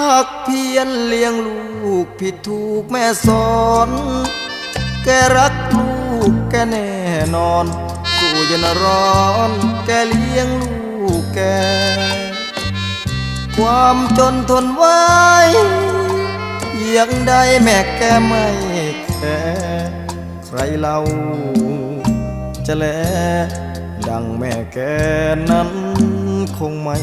ภาคเพียรเลี้ยงลูกผิดถูกแม่สอน แกรักลูกแกแน่นอนสู้เย็นร้อน แกเลี้ยงลูกแก ความจนทนไว้ยังได้แม่แกไม่แคร์ใครเล่าจะแลดังแม่แกนั้นคงไม่